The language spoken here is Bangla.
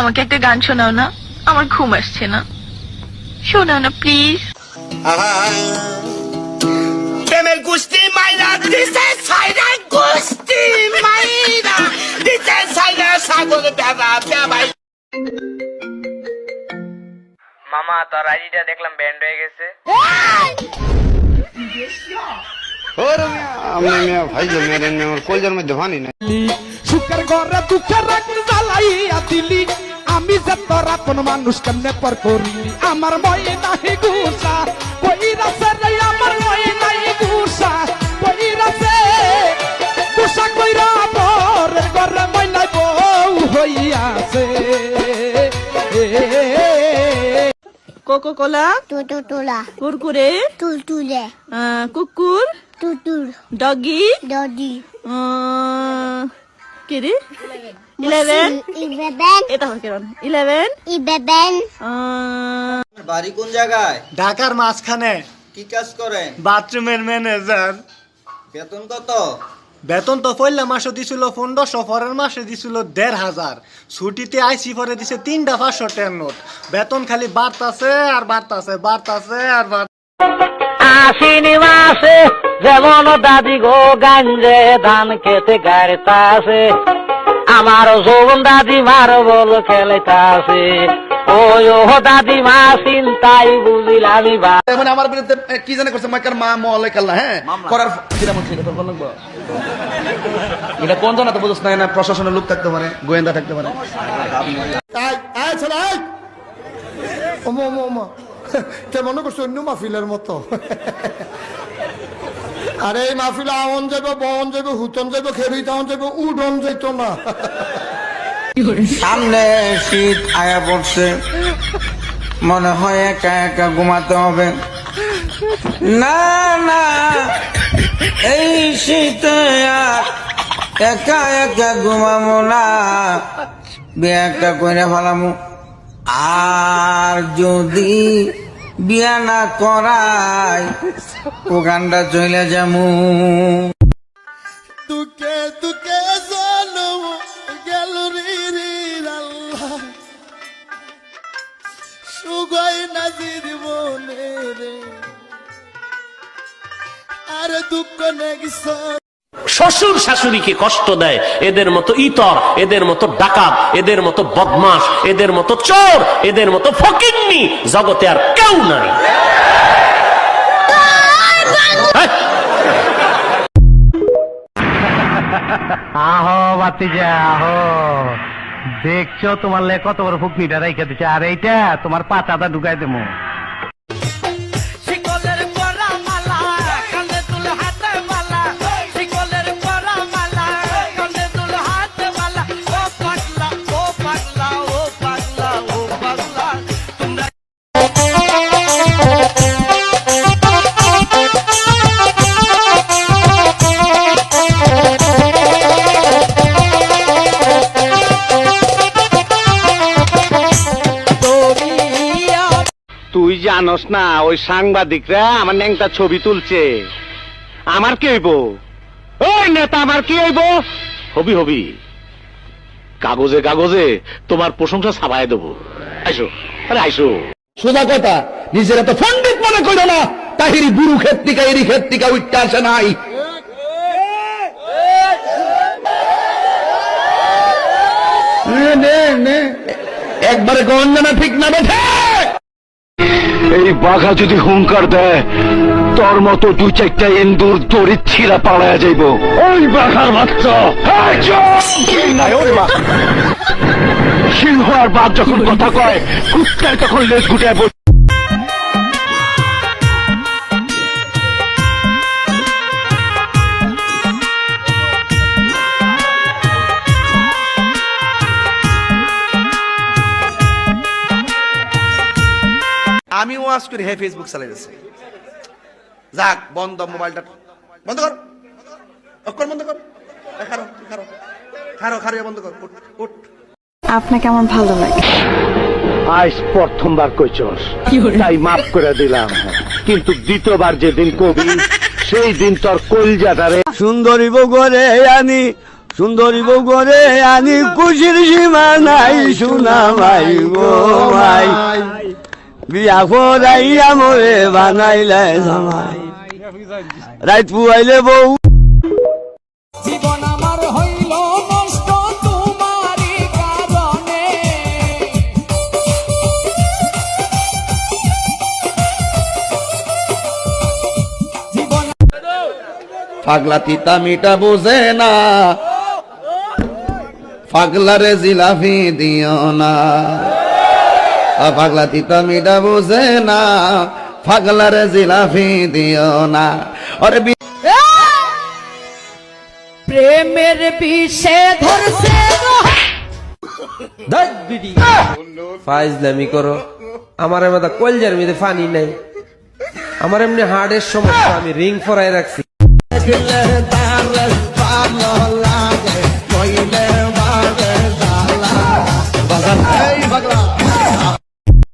আমাকে একটা গান শোনাও না। আমার ঘুম আসছে না। শোনাও না প্লিজ প্রেমের গুষ্টি মাইরা দিছে সাইরা গুষ্টি মাইরা। দিছে সাইরা সাগর বেবা বেবাই মামা তোর আইডিটা দেখলাম ব্যান্ড হয়ে গেছে। আমি ভাই মেরে আমার কলজার মধ্যে ভানি না সুখের ঘরে দুঃখের রাখ তোরা কোন মানুষ কেমনে পর করিলি আমার মই নাহি গুসা কই রাসে রে আমার মই নাহি গুসা কই রাসে গুসা কইরা পরের ঘরে মই নাই বউ হইয়াছে। কোকো কোলা টুটুলা কুরকুরে টুলটুলে কুকুর টুটুল ডগি দদি কি রে ইলেভেন ইবেবেন এটা কেমন ইলেভেন ইবেবেন বাড়ি কোন জায়গায়? ঢাকার মাঝখানে। কি কাজ করেন? বাথরুমের ম্যানেজার। বেতন কত? বেতন তো পয়লা মাসে দিছিল পনেরোশো পরের মাসে দিছিল দেড় হাজার। ছুটিতে আইসি পরে দিছে তিনটা পাঁচশো টেন নোট। বেতন খালি বাড়তাছে আর বাড়তাছে বাড়তাছে আর বাড় আশ্বিনী মাসে যেমন দাদি গো গাঞ্জে ধান খেতে গাড়িতাছে আমার যৌবন দাদি মার বল খেলেতাছে ওই ও দাদি মা চিন্তাই বুঝিলামি বা মানে আমার বিরুদ্ধে কি জানে করছে? মাইকার মা মহলে কাল্লা হ্যাঁ? করার কিরা তোর লাগবো এটা কোন জানা তো বুঝছ না না প্রশাসনের লোক থাকতে পারে গোয়েন্দা থাকতে পারে। আয় আয় ছেলে আয়! ওমো ওমো ওমো। কে মনে করছ অন্য মাহফিলের মতো? আরে এই মাহফিলে আমন যাইব বন যাইব, হুতন যাইব, খেরুই তাহন যাইব, উডন যাইতো না। সামনে শীত আয়া পড়ছে। মনে হয় একা একা ঘুমাতে হবে। না না, এই শীতে আর একা একা ঘুমাবো না। বিয়ে একটা করে ফেলামু আর যদি বিয়া না করাই ওখানটা চলে যামু। আল্লাহ। সুগাই নাজির রে। আরে দুঃখ নেগিস শ্বশুর শাশুড়িকে কষ্ট দেয় এদের মতো ইতর এদের মতো ডাকাত এদের মতো বদমাস এদের মতো চোর এদের মতো ফকিন্নি জগতে আর কেউ নাই। হ্যাঁ? আহো বাতিজা আহো। দেখছ তোমার লে কত বড় ফুকনিটা রেখে দিচ্ছে আর এইটা তোমার পাতাটা ঢুকাই দেবো। জানস না ওই সাংবাদিকরা আমার ন্যাংটা ছবি তুলছে। আমার কি হইব? ওই নেতা আমার কি হইব? হবি হবি। কাগজে কাগজে তোমার প্রশংসা ছাপাই দেবো। আইসো আরে আইসো। সোজা কথা নিজেরা তো পণ্ডিত মনে করো না তাহিরি গুরু ক্ষেত্রিকা এরি ক্ষেত্রিকা উঠতে আসে নাই। নে, নে, নে। একবারে গঞ্জনা ঠিক না বেঠে। এই বাঘা যদি হুঙ্কার দেয়, তোর মতো দু চারটা ইন্দুর দড়ির ছিঁড়া পালায়া যাইব। ওই বাঘার বাচ্চা! সিংহ আর বাঘ যখন কথা কয়, কুত্তায় তখন লেজ গুটায় আমি ওয়াজ করি হ্যাঁ ফেসবুক চালাই যাচ্ছে। যাক বন্ধ মোবাইলটা। বন্ধ কর। অক্ষর বন্ধ কর। খারো খারো। খারো খারো বন্ধ কর। উঠ উঠ। আপনাকে আমার ভালো লাগে? আজ প্রথমবার কইছস। তাই মাফ করে দিলাম। কিন্তু দ্বিতীয়বার যেদিন কবি সেই দিন তোর কলজাটারে সুন্দরী বগরে আনি সুন্দরী বউ করে আনি খুশির সীমা নাই শোনা মাই গো মাই। বিয়া করাইয়া মোরে বানাইলে জামাই। রাইত পুয়াইলে বউ। জীবন আমার হইল নষ্ট তোমারই কারণে। পাগলা তিতা মিটা বোঝে না। পাগলারে জিলাফি দিও না। পাগলা তিতা মিটা বোঝে না পাগলারে জিলাফি দিও না। প্রেমের বিষে ধরছে ফাইজলামি করো। আমার এমন কলজার মধ্যে পানি নাই। আমার এমনি হার্টের সমস্যা আমি রিং ফরাই রাখছি।